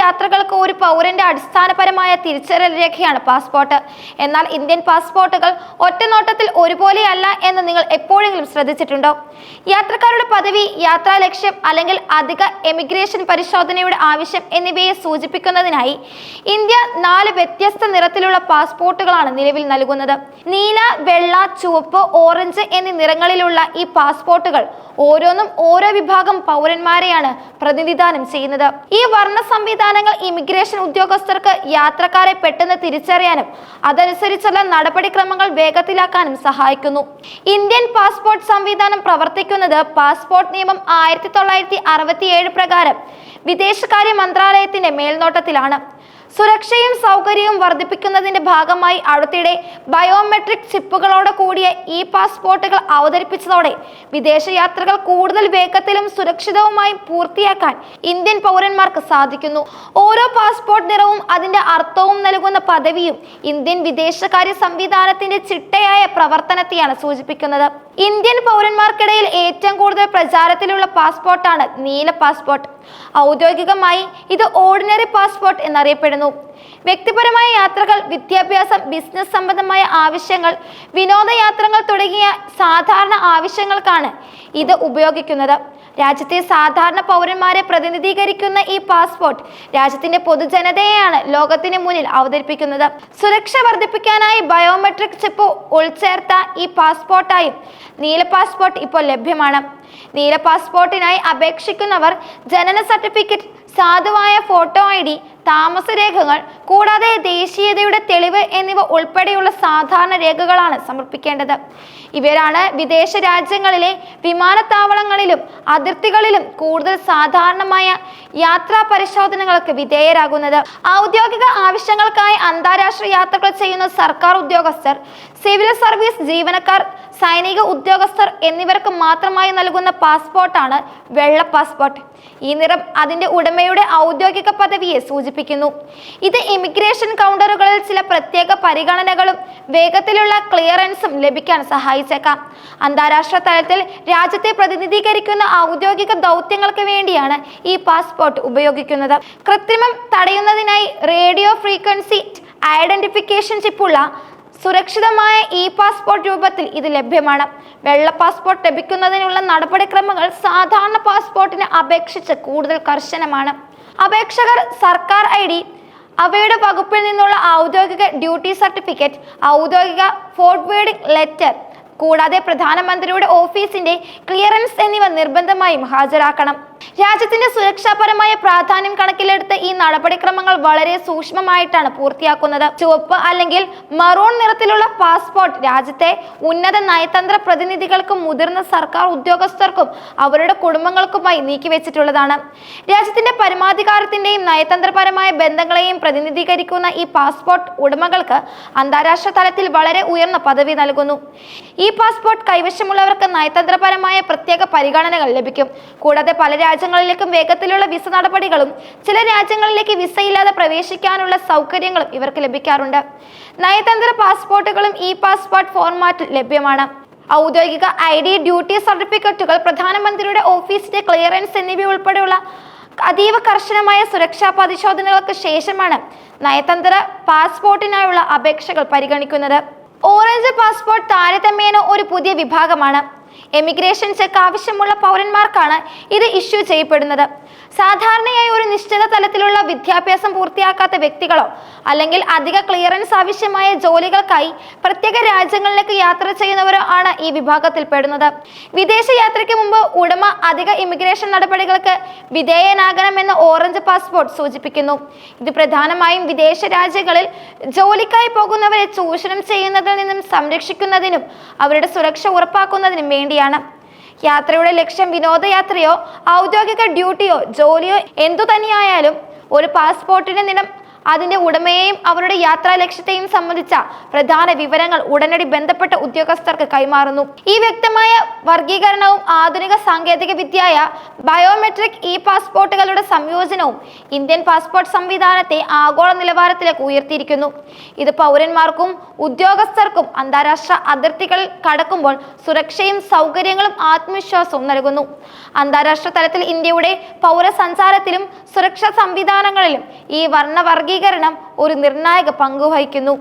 യാത്രകൾക്ക് ഒരു പൗരന്റെ അടിസ്ഥാനപരമായ തിരിച്ചറിയൽ രേഖയാണ് പാസ്പോർട്ട്. എന്നാൽ ഇന്ത്യൻ പാസ്പോർട്ടുകൾ ഒറ്റനോട്ടത്തിൽ ഒരുപോലെയല്ല എന്ന് നിങ്ങൾ എപ്പോഴെങ്കിലും ശ്രദ്ധിച്ചിട്ടുണ്ടോ? യാത്രക്കാരുടെ പദവി യാത്രാ ലക്ഷ്യം അല്ലെങ്കിൽ അധിക എമിഗ്രേഷൻ പരിശോധനയുടെ ആവശ്യം എന്നിവയെ സൂചിപ്പിക്കുന്നതിനായി ഇന്ത്യ നാല് വ്യത്യസ്ത നിറത്തിലുള്ള പാസ്പോർട്ടുകളാണ് നിലവിൽ നൽകുന്നത്. നീല വെള്ള ചുവപ്പ് ഓറഞ്ച് എന്നീ നിറങ്ങളിലുള്ള ഈ പാസ്പോർട്ടുകൾ ഓരോന്നും ഓരോ വിഭാഗം പൗരന്മാരെയാണ് പ്രതിനിധാനം ചെയ്യുന്നത്. ഈ വർണ സംവിധാനങ്ങൾ ഇമിഗ്രേഷൻ ഉദ്യോഗസ്ഥർക്ക് യാത്രക്കാരെ പെട്ടെന്ന് തിരിച്ചറിയാനും അതനുസരിച്ചുള്ള നടപടിക്രമങ്ങൾ വേഗത്തിലാക്കാനും സഹായിക്കുന്നു. ഇന്ത്യൻ പാസ്പോർട്ട് സംവിധാനം പ്രവർത്തിക്കുന്നത് പാസ്പോർട്ട് നിയമം ആയിരത്തി തൊള്ളായിരത്തി പ്രകാരം വിദേശകാര്യ മന്ത്രാലയത്തിന്റെ മേൽനോട്ടത്തിലാണ്. സുരക്ഷയും സൗകര്യവും വർദ്ധിപ്പിക്കുന്നതിന്റെ ഭാഗമായി അടുത്തിടെ ബയോമെട്രിക് ചിപ്പുകളോട് കൂടിയ ഇ പാസ്പോർട്ടുകൾ അവതരിപ്പിച്ചതോടെ വിദേശയാത്രകൾ കൂടുതൽ വേഗത്തിലും സുരക്ഷിതവുമായും പൂർത്തിയാക്കാൻ ഇന്ത്യൻ പൗരന്മാർക്ക് സാധിക്കുന്നു. ഓരോ പാസ്പോർട്ട് നിറവും അതിന്റെ അർത്ഥവും നൽകുന്ന പദവിയും ഇന്ത്യൻ വിദേശകാര്യ സംവിധാനത്തിന്റെ ചിട്ടയായ പ്രവർത്തനത്തെയാണ് സൂചിപ്പിക്കുന്നത്. ഇന്ത്യൻ പൗരന്മാർക്കിടയിൽ ഏറ്റവും കൂടുതൽ പ്രചാരത്തിലുള്ള പാസ്പോർട്ടാണ് നീല പാസ്പോർട്ട്. ഔദ്യോഗികമായി ഇത് ഓർഡിനറി പാസ്പോർട്ട് എന്നറിയപ്പെടുന്നു. വ്യക്തിപരമായ യാത്രകൾ വിദ്യാഭ്യാസം ബിസിനസ് സംബന്ധമായ ആവശ്യങ്ങൾ വിനോദയാത്രകൾ തുടങ്ങിയ സാധാരണ ആവശ്യങ്ങൾക്കാണ് ഇത് ഉപയോഗിക്കുന്നത്. രാജ്യത്തെ സാധാരണ പൗരന്മാരെ പ്രതിനിധീകരിക്കുന്ന ഈ പാസ്പോർട്ട് രാജ്യത്തിന്റെ പൊതുജനതയെയാണ് ലോകത്തിന് മുന്നിൽ അവതരിപ്പിക്കുന്നത്. സുരക്ഷ വർദ്ധിപ്പിക്കാനായി ബയോമെട്രിക് ചിപ്പ് ഉൾച്ചേർത്ത ഈ പാസ്പോർട്ടായും നീല പാസ്പോർട്ട് ഇപ്പോൾ ലഭ്യമാണ്. നീല പാസ്പോർട്ടിനായി അപേക്ഷിക്കുന്നവർ ജനന സർട്ടിഫിക്കറ്റ് സാധുവായ ഫോട്ടോ ഐ ഡി താമസരേഖകൾ കൂടാതെ ദേശീയതയുടെ തെളിവ് എന്നിവ ഉൾപ്പെടെയുള്ള സാധാരണ രേഖകളാണ് സമർപ്പിക്കേണ്ടത്. ഇവരാണ് വിദേശ രാജ്യങ്ങളിലെ വിമാനത്താവളങ്ങളിലും അതിർത്തികളിലും കൂടുതൽ സാധാരണമായ യാത്രാ പരിശോധനകൾക്ക് വിധേയരാകുന്നത്. ഔദ്യോഗിക ആവശ്യങ്ങൾക്കായി അന്താരാഷ്ട്ര യാത്രകൾ ചെയ്യുന്ന സർക്കാർ ഉദ്യോഗസ്ഥർ സിവിൽ സർവീസ് ജീവനക്കാർ സൈനിക ഉദ്യോഗസ്ഥർ എന്നിവർക്ക് മാത്രമായി നൽകുന്ന പാസ്പോർട്ടാണ് വെള്ള പാസ്പോർട്ട്. ഈ നിറം അതിന്റെ ഉടമയുടെ ഔദ്യോഗിക പദവിയെ സൂചിപ്പിക്കുന്നു. ഇത് ഇമിഗ്രേഷൻ കൗണ്ടറുകളിൽ ചില പ്രത്യേക പരിഗണനകളും വേഗത്തിലുള്ള ക്ലിയറൻസും ലഭിക്കാൻ സഹായിച്ചേക്കാം. അന്താരാഷ്ട്ര തലത്തിൽ രാജ്യത്തെ പ്രതിനിധീകരിക്കുന്ന ഔദ്യോഗിക ദൗത്യങ്ങൾക്ക് വേണ്ടിയാണ് ഈ പാസ്പോർട്ട് ഉപയോഗിക്കുന്നത്. കൃത്രിമം തടയുന്നതിനായി റേഡിയോ ഫ്രീക്വൻസി ഐഡന്റിഫിക്കേഷൻ ചിപ്പുള്ള സുരക്ഷിതമായ ഇ പാസ്പോർട്ട് രൂപത്തിൽ ഇത് ലഭ്യമാണ്. വെള്ള പാസ്പോർട്ട് ലഭിക്കുന്നതിനുള്ള നടപടിക്രമങ്ങൾ സാധാരണ പാസ്പോർട്ടിനെ അപേക്ഷിച്ച് കൂടുതൽ കർശനമാണ്. അപേക്ഷകർ സർക്കാർ ഐ ഡി അവയുടെ വകുപ്പിൽ നിന്നുള്ള ഔദ്യോഗിക ഡ്യൂട്ടി സർട്ടിഫിക്കറ്റ് ഔദ്യോഗിക ഫോർവേഡിംഗ് ലെറ്റർ കൂടാതെ പ്രധാനമന്ത്രിയുടെ ഓഫീസിന്റെ ക്ലിയറൻസ് എന്നിവ നിർബന്ധമായും ഹാജരാക്കണം. രാജ്യത്തിന്റെ സുരക്ഷാപരമായ പ്രാധാന്യം കണക്കിലെടുത്ത് ഈ നടപടിക്രമങ്ങൾ വളരെ സൂക്ഷ്മമായിട്ടാണ് പൂർത്തിയാക്കുന്നത്. ചുവപ്പ് അല്ലെങ്കിൽ മറൂൺ നിറത്തിലുള്ള പാസ്പോർട്ട് രാജ്യത്തെ ഉന്നത നയതന്ത്ര പ്രതിനിധികൾക്കും മുതിർന്ന സർക്കാർ ഉദ്യോഗസ്ഥർക്കും അവരുടെ കുടുംബങ്ങൾക്കുമായി നീക്കിവെച്ചിട്ടുള്ളതാണ്. രാജ്യത്തിന്റെ പരമാധികാരത്തിന്റെയും നയതന്ത്രപരമായ ബന്ധങ്ങളെയും പ്രതിനിധീകരിക്കുന്ന ഈ പാസ്പോർട്ട് ഉടമകൾക്ക് അന്താരാഷ്ട്ര തലത്തിൽ വളരെ ഉയർന്ന പദവി നൽകുന്നു. ഈ പാസ്പോർട്ട് കൈവശമുള്ളവർക്ക് നയതന്ത്രപരമായ പ്രത്യേക പരിഗണനകൾ ലഭിക്കും. കൂടാതെ പല രാജ്യങ്ങളിലേക്കും വേഗത്തിലുള്ള വിസ നടപടികളും ചില രാജ്യങ്ങളിലേക്ക് വിസയില്ലാതെ പ്രവേശിക്കാനുള്ള സൗകര്യങ്ങളും ഇവർക്ക് ലഭിക്കാറുണ്ട്. നയതന്ത്ര പാസ്പോർട്ടുകളും ഇ പാസ്പോർട്ട് ഫോർമാറ്റിൽ ലഭ്യമാണ്. ഔദ്യോഗിക ഐ ഡി ഡ്യൂട്ടി സർട്ടിഫിക്കറ്റുകൾ പ്രധാനമന്ത്രിയുടെ ഓഫീസിന്റെ ക്ലിയറൻസ് എന്നിവ ഉൾപ്പെടെയുള്ള അതീവ കർശനമായ സുരക്ഷാ പരിശോധനകൾക്ക് ശേഷമാണ് നയതന്ത്ര പാസ്പോർട്ടിനായുള്ള അപേക്ഷകൾ പരിഗണിക്കുന്നത്. ഓറഞ്ച് പാസ്പോർട്ട് താരതമ്യേന ഒരു പുതിയ വിഭാഗമാണ്. എമിഗ്രേഷൻ ചെക്ക് ആവശ്യമുള്ള പൗരന്മാർക്കാണ് ഇത് ഇഷ്യൂ ചെയ്യപ്പെടുന്നത്. സാധാരണയായി ഒരു നിശ്ചിത തലത്തിലുള്ള വിദ്യാഭ്യാസം പൂർത്തിയാക്കാത്ത വ്യക്തികളോ അല്ലെങ്കിൽ അധിക ക്ലിയറൻസ് ആവശ്യമായ ജോലികൾക്കായി പ്രത്യേക രാജ്യങ്ങളിലേക്ക് യാത്ര ചെയ്യുന്നവരോ ആണ് ഈ വിഭാഗത്തിൽ പെടുന്നത്. വിദേശ യാത്രയ്ക്ക് മുമ്പ് ഉടമ അധിക ഇമിഗ്രേഷൻ നടപടികൾക്ക് വിധേയനാകണമെന്ന് ഓറഞ്ച് പാസ്പോർട്ട് സൂചിപ്പിക്കുന്നു. ഇത് പ്രധാനമായും വിദേശ രാജ്യങ്ങളിൽ ജോലിക്കായി പോകുന്നവരെ ചൂഷണം ചെയ്യുന്നതിൽ നിന്നും സംരക്ഷിക്കുന്നതിനും അവരുടെ സുരക്ഷ ഉറപ്പാക്കുന്നതിനും വേണ്ടിയാണ്. യാത്രയുടെ ലക്ഷ്യം വിനോദയാത്രയോ ഔദ്യോഗിക ഡ്യൂട്ടിയോ ജോലിയോ എന്തു തന്നെയായാലും ഒരു പാസ്പോർട്ടിന്റെ നിറം അതിന്റെ ഉടമയെയും അവരുടെ യാത്രാ ലക്ഷ്യത്തെയും സംബന്ധിച്ച പ്രധാന വിവരങ്ങൾ ഉടനടി ബന്ധപ്പെട്ട ഉദ്യോഗസ്ഥർക്ക് കൈമാറുന്നു. ഈ വ്യക്തമായ വർഗീകരണവും ആധുനിക സാങ്കേതിക വിദ്യയായ ബയോമെട്രിക് ഇ പാസ്പോർട്ടുകളുടെ സംയോജനവും ഇന്ത്യൻ പാസ്പോർട്ട് സംവിധാനത്തെ ആഗോള നിലവാരത്തിലേക്ക് ഉയർത്തിയിരിക്കുന്നു. ഇത് പൗരന്മാർക്കും ഉദ്യോഗസ്ഥർക്കും അന്താരാഷ്ട്ര അതിർത്തികൾ കടക്കുമ്പോൾ സുരക്ഷയും സൗകര്യങ്ങളും ആത്മവിശ്വാസവും നൽകുന്നു. അന്താരാഷ്ട്ര തലത്തിൽ ഇന്ത്യയുടെ പൗരസഞ്ചാരത്തിലും സുരക്ഷാ സംവിധാനങ്ങളിലും ഈ വർണവർഗീകരണം ഒരു നിർണായക പങ്ക് വഹിക്കുന്നു.